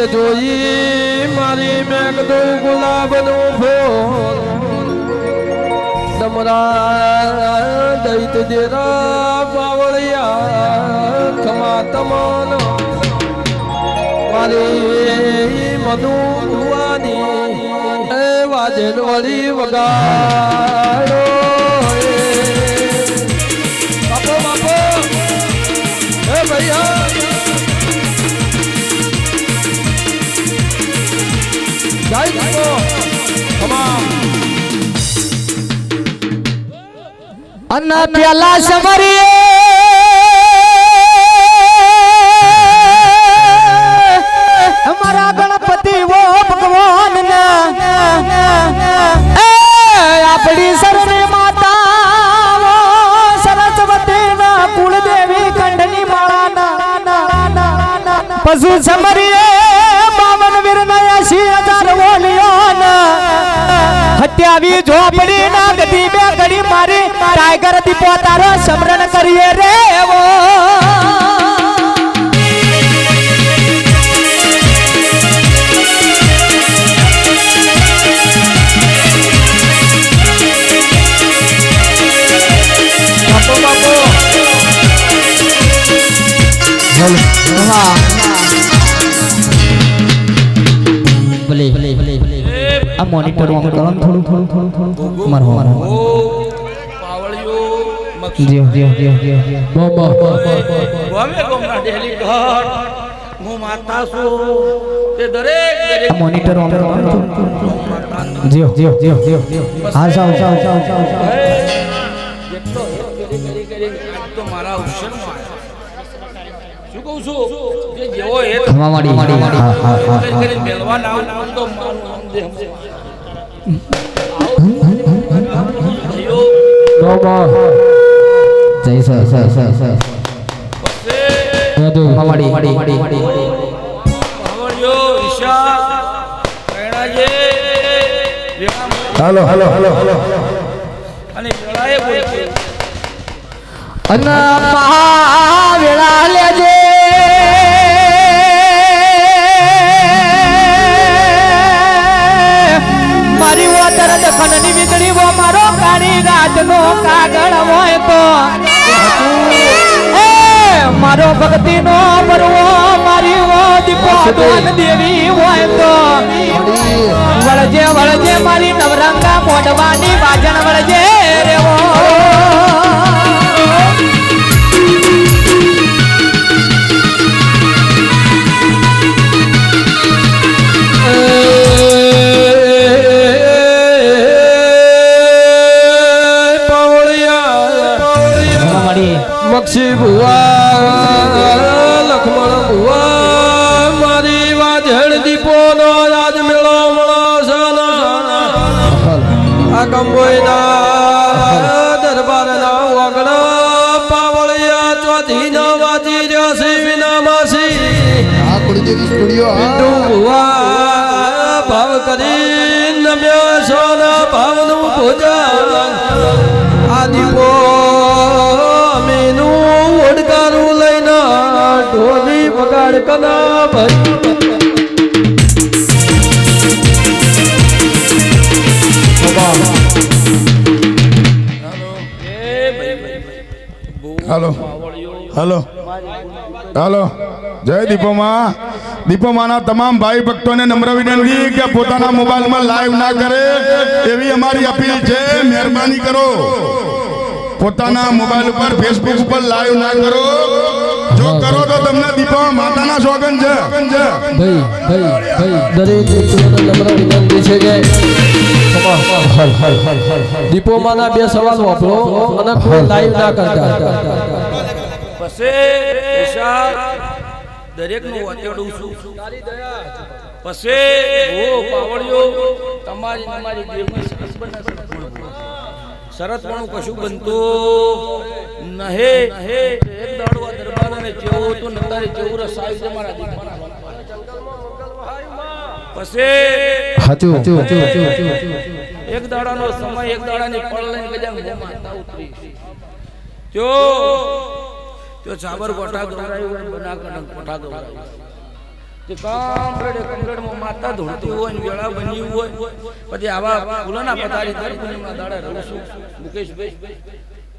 વાત જોઈ મારી મેઘદો ગુલાબનું ફૂલ ડમરા દૈત દેરા બાવળિયા ખમા મારી મધુ વાજેલ વળી વગાડો. જય તમામ અન પેલા સમરીએ અમારા ગણપતિ વો ભગવાન આપણી સરની માતા સરસ્વતી ના કુળદેવી કંઠની માળા પશુ સમરીએ હત્યાવી ઝોપડી ના ગધી બે ઘડી મારી ટાઈગર દીપો તારો સમરણ કરીએ રે એવો. મોનિટર ઓન કરો થોડું થોડું થોડું થોડું મારો મારો પાવળિયો જીઓ જીઓ જીઓ જીઓ જીઓ બો બો ગમે ગમના ડેલી ઘર. હું માતા છું. તે દરેક દરેક મોનિટર ઓન કરો ને થોડું થોડું. જીઓ જીઓ જીઓ જીઓ હા સાવ સાવ સાવ સાવ જેટલો કરી કરી તો મારા આવ્યા. શું કહું છું? જે જેવો એ થવા હા હા હા હા. કરી મેલવા ના તો જય સર સર સર. સર ખમાવાડી પાવળિયો, ઈશા, પ્રેરણાજી, વેળા હાલો હાલો હાલો હાલો. અને વેળાએ બોલશે. અન મહાવેળા લેજે. મારી ખંડની વીજળી વો મારો કાળી ગાજનો કાગળ હોય તો. મારો મારો ભક્તિનો પરવો મારી વો દીપો દેવી હોય તો. વળજે વળજે મારી નવરંગા મોઢવાની વાજણ વળજે રેવો. મક્ષી ભુવા લખમણ ભુવા મારી વાજળ દીપો નો રાજ મેળો મળો આ દરબાર ના વગડ પાવળિયા ચોથી ના વાજી રહ્યો છે વિના માસી. આ કુળદેવી સ્ટુડિયો ભુવા ભાવ કરી કના જય દીપોમાં. દીપોમાના તમામ ભાઈ ભક્તોને નમ્ર વિનંતી કે પોતાના મોબાઈલમાં લાઈવ ના કરે એવી અમારી અપીલ છે. મહેરબાની કરો. પોતાના મોબાઈલ ઉપર ફેસબુક ઉપર લાઈવ ના કરો. જો કરો તો તમને દીપો માતાના સોગન છે. ભાઈ ભાઈ ભાઈ દરેક વ્યક્તિઓને નમ્ર વિનંતી છે કે દીપોમાંના બે સવાલ વાપરો અને કોઈ લાઈવ ના કરતા. પછી દરેકનું વાતેડું છું. પછી ઓ પાવળિયો તમારી તમારી મારી દેવની સરસ સરસપણું કશું બનતું નહે. એક દાડો આ દરબારને જેવું હતું ને તારે જેવું રસ આવી છે મારા એક દાડાનો સમય એક દાડાની પળ લઈને ગજા માતા ઉતરી જો જો સાબર કોઠા ગવરાયું બના કોઠા ગવરાયું તે કમ્પ્લેટ માતા ધોળતી હોય ને પછી આવા ફૂલોના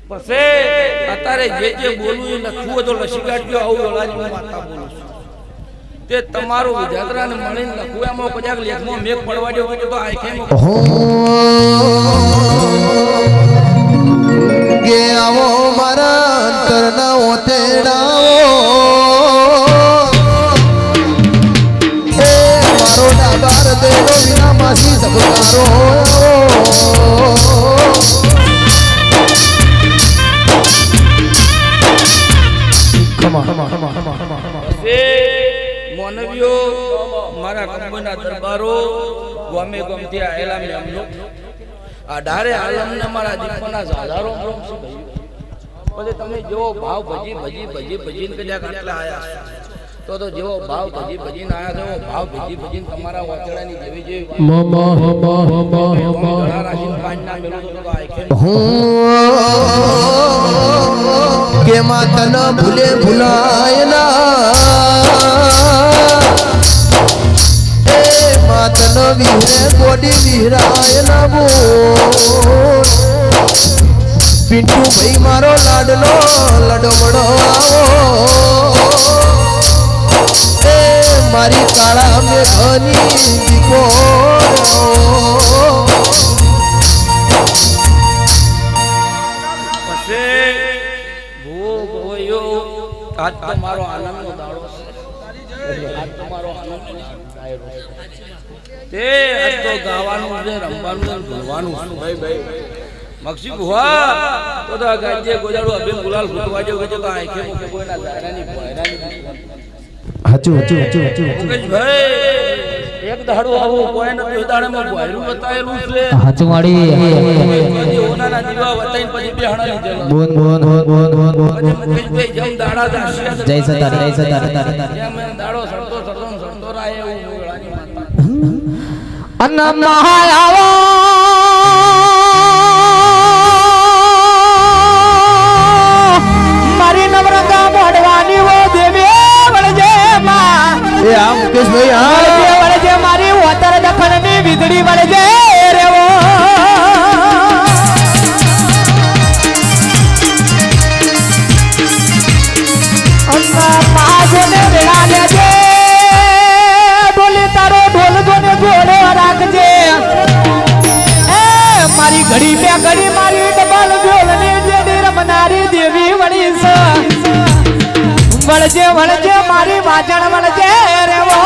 પછી અત્યારે જે જે બોલવું એ તો લસી કાઢજો, આવું માતા બોલું તે તમારું વિધાત્રાને મળીને લખવું એમાં કદાચ લેખમાં મેઘ પડવા જેવો તો આંખેમાં કે મારા મોનવીઓ, મારા કંબના દરબારો, ગમે ગમથી આયેલા મારા દીપોના. પછી તમે જેવો, ભાવ ભજી ભજી ભજી ભજીને કદાચ આટલા આયા. તો તો જેવો ભાવ ભજી ભજીને આયા છો એવો ભાવ ભજી ભજીને તમારા વાચડાની જેવી જેવી ઘણા રાશિને પાંચના મેળવું તો તો હું કે માતન ભૂલે ભૂલાય ના. એ માતન વિહરે ગોડી વિહરાય ના બોલ. પિન્ટુ ભાઈ મારો લાડલો લડમડો આવો. મારી કાળા મેઘની દીપો તમારો આનંદનો દાડો તો ગાવાનું રમવાનું છે ભણવાનું ભાઈ ગોજાડું અભિન ગુલાલ ફૂટવા જેવું હાચું હાચું હાચું હાચું મુકેશભાઈ એક દાડો આવું કોઈ નથી એ દાડામાં ભોયરું બતાવેલું છે. હાચું વાળી ઓનાના દીવા વતાઈને પછી બેહણા લીધેલા બોન બોન બોન બોન બોન બોન મુકેશભાઈ જમ દાડા જય સતાર જય સતાર. સતાર જેમ એ દાડો સડતો સડતો સડતો રાય એવું વેળાની માતા. અન મહાયાવો! એ આ મુકેશભાઈ, હા. વળે વળજે મારી ઓતર દખણની વીજળી વળે રે રેવો. અંગા પાજોને વેળા લેજે. ઢોલી તારો ઢોલ જોને જોડે રાખજે. એ, મારી ઘડી બે ઘડી મારી ડબલ ઢોલની જેડી રમનારી દેવી વળી છે. વળજે વળજે. મારી વાજણ વળજે રેવો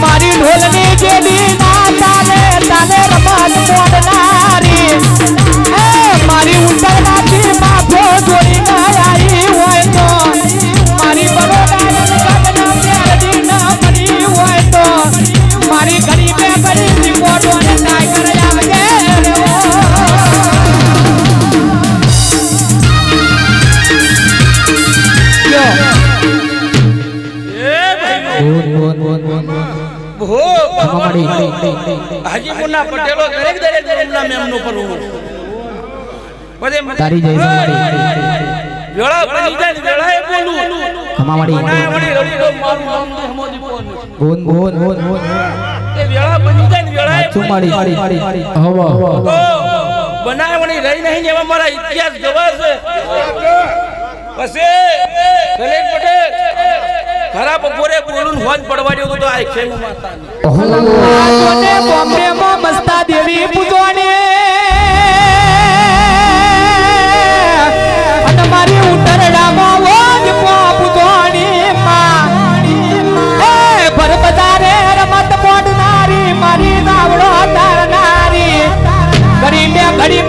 મારી ઢોલની જેડી ના તાલે તાલે રમત તો બનાય બનાવણી રહી નહીં એવા મારા ઇતિહાસ ગવા છે પછી કલેજ પટેલ ખરા બપોરે બોલું હોજ પડવા જેવું તો આ ખેલ માતા બોમ્બે માં મસ્તા દેવી પૂજવાને ઘડી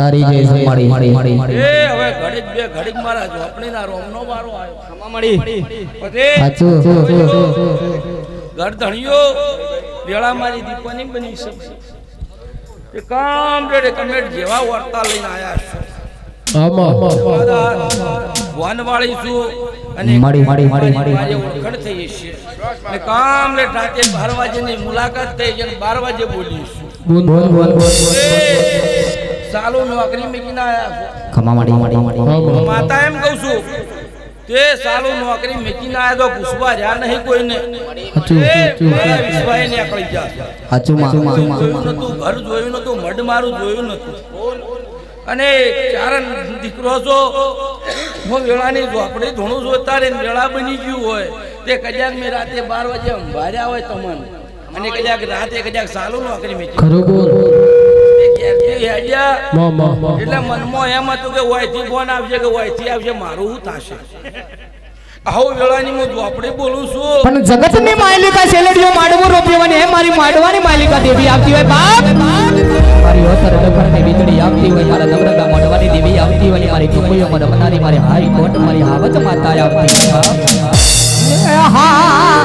તારી જય મળી મારી એ હવે ઘડીક બે ઘડીક મારા ઝોપડીના રોમનો વારો આવ્યો. પછી સાચું ઘર ધણીયો વેળા મારી દીપોની બની શકશે એ કામ રેડે કમેટ જેવા વર્તા લઈને આયા છે. વનવાળી છું અને મારી, મારી, મારી, મારી. મારી થઈ છે અને કામ લે રાતે બાર મુલાકાત થઈ છે બાર વાગે બોલીશું. બોલ બોલ બોલ સાલો નોકરી મૂકીને આયા ખમા માડી માતા એમ કહું છું તે સાલો નોકરી મૂકીને આયા તો પૂછવા રહ્યા નહીં કોઈને. ગયા. હાચું માં જોયું નતું ઘર જોયું નતું મઢ મારું જોયું નતું અને ચારણ દીકરો છો હું વેળાની ઝોપડી ધૂણું જોતા રે ને વેળા બની ગયું હોય. તે કદાચ મેં રાતે બાર વાગે અંભાર્યા હોય તમને. અને કદાચ રાતે કદાચ સાલું નોકરી મેં ખરું બોલ. એટલે મનમાં એમ હતું કે ઓયથી ફોન આવશે કે ઓયથી આવશે મારું શું થશે? આવું વેળાની હું ઝોપડી બોલું છું. પણ જગતની માલિકા શેલડીઓ માડવું રોપ્યવાની હે મારી માડવાની માલિકા દેવી આવતી હોય બાપ? મારી વીજળી આવતી હોય મારા નવરંગા માડવાની દેવી આવતી હોય મારી ટુકડીઓ મારી હાઈ કોટ મારી હાવત માતા આવતી હોય બાપ? હા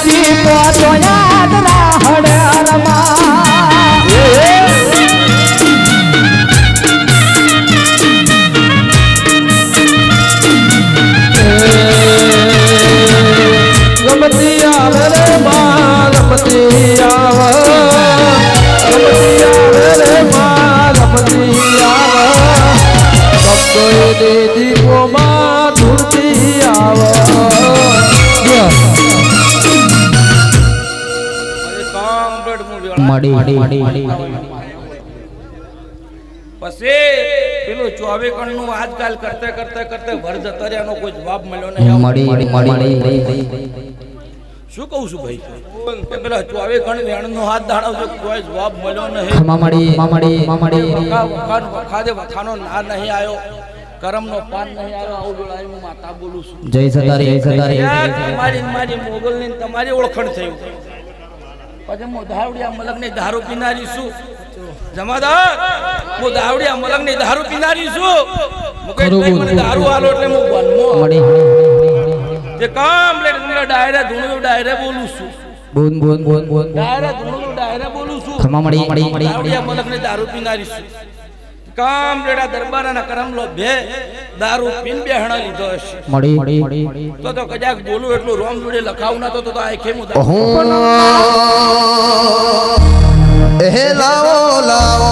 મારી તો યાદ રાહડ્યા રમા કરતે કરતા કરતા વર જતા રહ્યાનો કોઈ જવાબ મળ્યો નહીં. શું કહું છું ભાઈ? પેલા ચોવે ગણ વેણ નો હાથ દાડાવજો કોઈ જવાબ મળ્યો નહીં. મામાડી મામાડી મામાડી માડી વખાન વખાદે વખાનો ના નહીં આવ્યો. કરમનો પાન નહીં આવ્યો. આવું બોલાય હું માતા બોલું છું. જય સતારી જય યાર, તમારી મારી મોગલ ની તમારી ઓળખણ થયું. પછી હું દાવડિયા મલકની દારૂ પીનારી છું. જમાદાર હું ધાવડિયા મલકની દારૂ પીનારી છું. કામ લેડા દરબારના કરમ લો બે દારૂ પીન બે હણા લીધો હશે. મળી માડી તો તો કદાચ બોલું એટલું રોમ જોડે લખાવું ના તો તો આ ખેમું હે લાવો લાવો.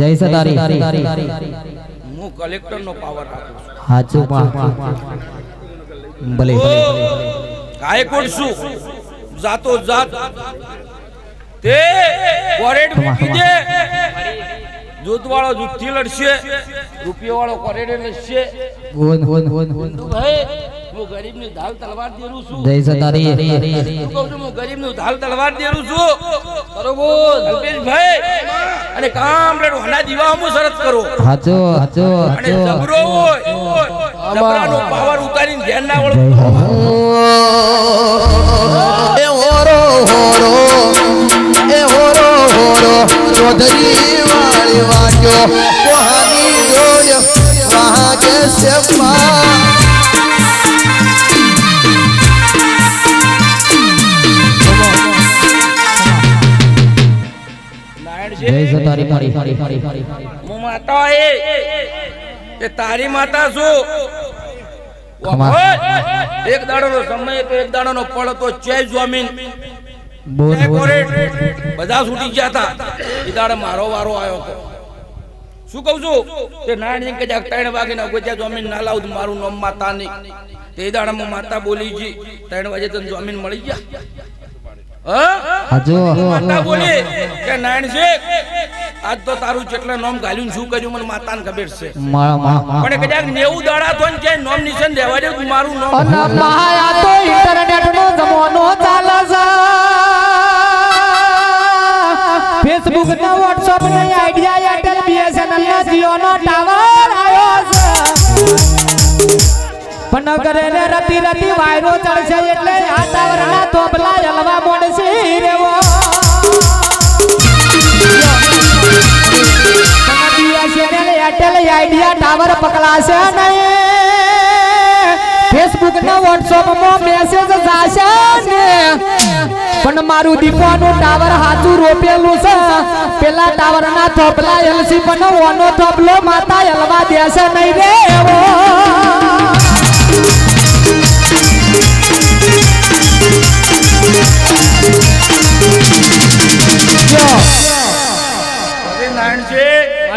જય સતારી હું કલેક્ટર નો પાવર રાખું છું. હાચું માં ભલે ભલે. ગાયકોડ છું જાતો જાત. તે કોરેડ મૂકી દે. જૂથ વાળો જૂથથી લડશે. રૂપિયા વાળો કોરેડ લડશે. બોલ બોલ બોલ બોલ ભાઈ? હું હું ગરીબની ઢાલ તલવાર દેરું છું. જય સતારી શું કહું છું હું ગરીબનું ઢાલ તલવાર દેરું છું. બરોબર અલ્પેશભાઈ. અને કામ રેડો હના દીવામાં શરત કરો. હાચો હાચો અને જબરો હોય. જબરાનો પાવર ઉતારીને ધ્યાન ના વળો. એ હોરો હોરો. એ હોરો હોરો. ચૌધરી વાળી વાગ્યો. કોહાની જોડ હું માતા એ તે તારી માતા છું. એક દાડાનો સમય તો એક દાડાનો પળ તો ચે જમીન બધા છૂટી ગયા હતા. એ દાડે મારો વારો આવ્યો હતો. શું કહું છું? તે નાની કે જાક ત્રણ વાગે ના ત્યાં જમીન ના લાવું મારું નામ માતા નહીં. તે દાડામાં માતા બોલી જી ત્રણ વાગે તને જમીન મળી ગયા? માતા બોલી કે નારાયણ શેખ આજ તો તારું જેટલા નામ ગાલ્યું શું કર્યું મને માતાને ખબર છે. પણ કદાચ નેવું દાડા તો કે નામ નિશાન દેવા દે મારું નામ માયા તો ઇન્ટરનેટ નો જમાનો ચાલે છે. ફેસબુક ને વોટ્સઅપ ને આઈડિયા એરટેલ બીએસએનએલ ને જીઓ નો ટાવર પણ કરે ને રતી રતી વાયરો ચડશે એટલે આ ટાવર ના તોબલા હલવા મોડશે રેવો. એરટેલ આઈડિયા ટાવર પકડાશે નહીં. ફેસબુક ને વોટ્સઅપમાં મેસેજ જાશે ને પણ મારું દીપવાનું ટાવર હાચું રોપેલું છે. પેલા ટાવર ના થોપલા એલસી પણ ઓનો થોપલો માતા હલવા દેશે નહીં રે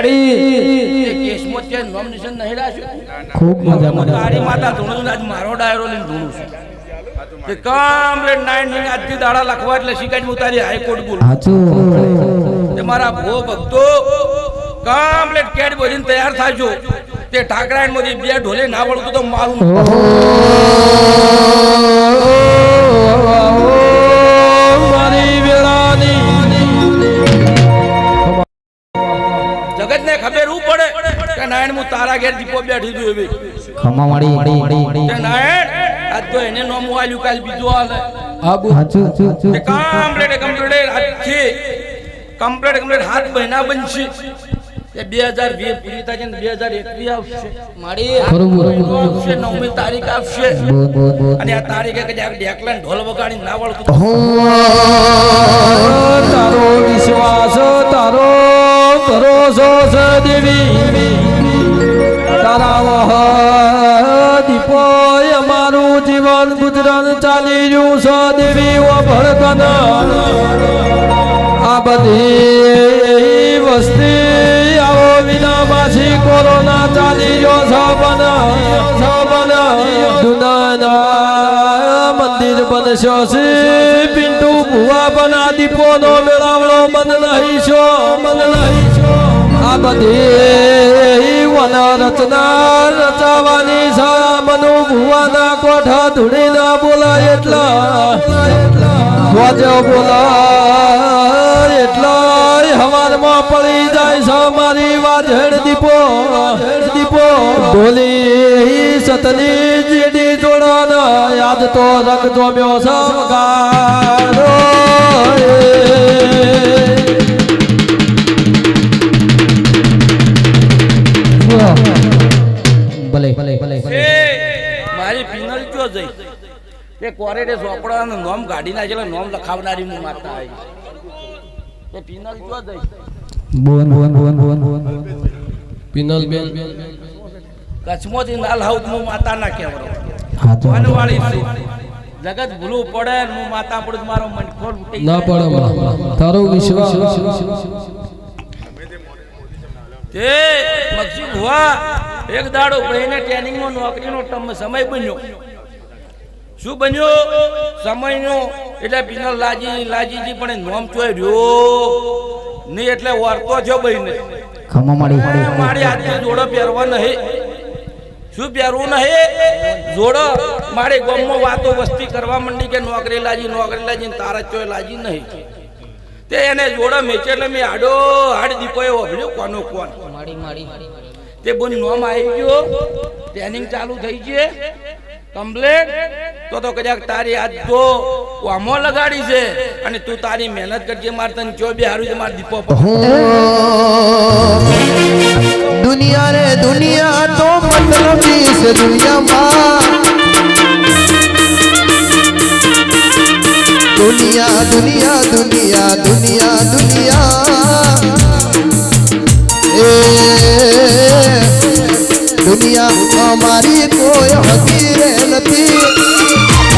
શેખ એ કેસમાં ત્યાં નામ નિશાન નહીં રાખ્યું. ખૂબ મજા હું કાળી માતા ધૂણું આજ મારો ડાયરો લઈને ધૂણું છું. કે કમ્પ્લેટ નાઇનની આજથી દાડા લખવા એટલે શિકાયત ઉતારી હાઈકોર્ટ બોલ. સાચું તે મારા ભો ભક્તો કમ્પ્લેટ કેટ બોલીને તૈયાર થાજો તે ઠાકરાયણ મોદી બે ઢોલે ના વળતું તો મારી જગત ને ખબર હું પડે કે નારાયણ હું તારા ઘેર દીપો બેઠી છું એવી. ખમા માડી કે નારાયણ આજ તો એને નો મુઆલ્યું કાલ બીજો કમ્પ્લેટ કમ્પ્લેટ આજથી કમ્પ્લેટ કમ્પ્લેટ હાથ મહિના બનશે. બે હજાર વીસ પૂરી થશે ને બે હજાર એકવીસ આવશે. મારી આવશે નવમી તારીખ આવશે. અને આ તારીખે કદાચ ડેકલાન ઢોલ વગાડી ના વળતું તારો વિશ્વાસ તારો ભરોસો છે દેવી. તારા વહ દીપો અમારું જીવન ગુજરાન ચાલી રહ્યું છે દેવી ઓ આ બધી વસ્તી પાછી કોરોના ચાલી રહ્યો સબન સબન દુનાના મંદિર બનશો છે પિન્ટુ ભુવા બના દીપો નો મેળાવડો મન નહીં મન નહીં છો આ બધી વન રચના રચાવાની છે મનુ ભુવાના કોઠા ધૂળી ના બોલાય એટલા. ધ્વજ બોલાય હવારમાં પડી જાય છો મારી વાજણ દીપો દીપો. ઢોલી સતની જીડી જોડાના યાદ તો રંગ જોમ્યો સમગાડો ભલે ભલે ભલે એ મારી પિનલ કયો જઈ. તે કોરેડે ચોપડાનું નોમ ગાડી નાખેલા નામ લખાવનારી હું માતા આવી. કયો જઈ. બોન બોન બોન બોન બોન પિનલ બેન. કચ્છમાંથી ના હાઉસ હું માતા ના કહેવાય. હા વનવાળી છું. જગત ભૂલું પડે ને હું માતા પડું તો મારો મન ખોલ ઉઠી ના પડે તારો વિશ્વાસ. તે મક્ષી ભુવા એક દાડો ભાઈને ટ્રેનિંગમાં નોકરીનો ટમ- સમય બન્યો. શું બન્યો? સમયનો. એટલે પિનલ લાજી લાજીજી પણ એ નોમ ચોય રહ્યો નહીં એટલે વર્તો છો બહીને. ખમા માડી મારી હાથની જોડો પહેરવા નહીં. શું પહેરવું નહીં? જોડો. મારે ગામમાં વાતો વસ્તી કરવા માંડી કે નોકરી લાજી નોકરી લાજી તારા ચોય લાજી નહીં. તે એને જોડો મેચે એટલે મેં આડો હાડ દીપોએ એ ઓભળ્યો કોનો કોણ તે બોન નોમ આવી ગયો. ટ્રેનિંગ ચાલુ થઈ છે. કમ્પ્લેટ તો તો કદાચ તારી આજ તો આમો લગાડી છે અને તું તારી મહેનત કરજે, માર તને જો બે હારું છે, માર દીપો. દુનિયા રે દુનિયા તો મતલબી છે, દુનિયામાં. દુનિયા દુનિયા દુનિયા દુનિયા દુનિયા. એ, દુનિયા અમારી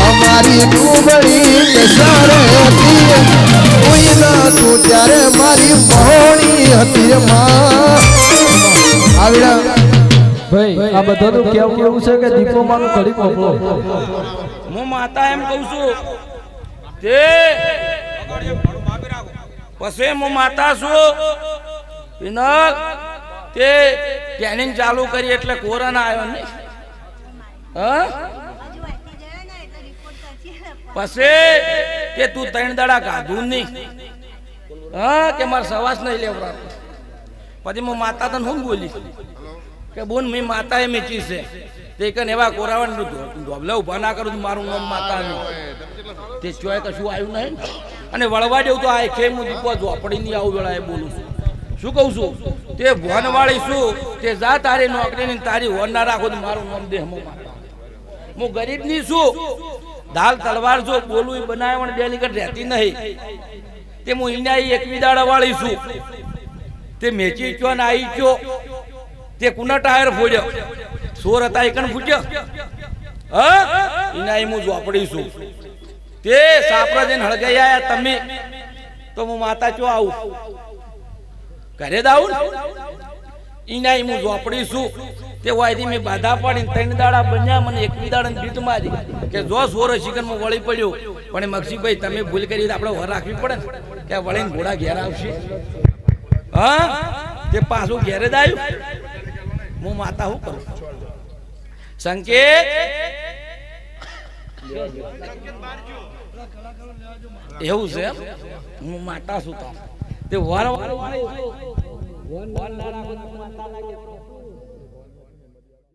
અમારી ડૂબળી હતી. કોઈ ના તું ત્યારે મારી મહોણી હતી માં આવડા ભાઈ આ બધાનું કેવું કેવું છે કે દીપો માનું ઘડી કોપલો હું માતા એમ કહું છું. તે પછી હું માતા છું. પિનક તે ટ્રેનિંગ ચાલુ કરી એટલે કોરોના આવ્યો ને. હા? પછી કે તું ત્રણ દાડા કાઢું નહીં. હા, કે મારે સવાસ નહીં લેવડાવતો પછી હું માતા તને શું બોલી? કે બોન, મેં માતા એ મેચી છે. તે કને એવા કોરાવન ધોબલા ઊભા ના કરું મારું નામ માતા નહીં. તે ચોય કશું આવ્યું નહીં. અને વળવા દેવું તો આ ખેમ હું દીપો ઝોપડી નહીં આવું વેળાએ બોલું છું. શું કહું છું? તે ભોન વાળી શું તે જા તારી નોકરી તારી વન ના રાખો તો મારું નામ દેહ હું ગરીબની છું. દાલ તલવાર જો બોલું બનાવણ બે કઢ રહેતી નહીં. તે હું ઈના એકવી દાડા વાળી છું. તે મેચી ચો ને આઈ ચો તે કુના ટાયર ફોડ્યો. સોર હતા એકણ ફૂટ્યો? હા? ઈના હું ઝોપડી છું. તે સાપરા જઈને હળગાઈ આયા તમે. તો હું માતા ચો આવું? ઘરે જ આવું ને? હું ઝોપડી છું. તે વાયરી મેં બાધા પાડીને ત્રણ દાડા બન્યા મને એકવી દાડા બીટ મારી કે જો સોર શિકનમાં વળી પડ્યો. પણ મક્ષીભાઈ તમે ભૂલ કરી આપણે વર રાખવી પડે ને. કે વળીને ઘોડા ઘેર આવશે. હા? તે પાછું ઘેરે જ આવ્યું. હું માતા હું કરું? સંકેત? એવું છે હું માતા છું તો. તે વર વાર વાર.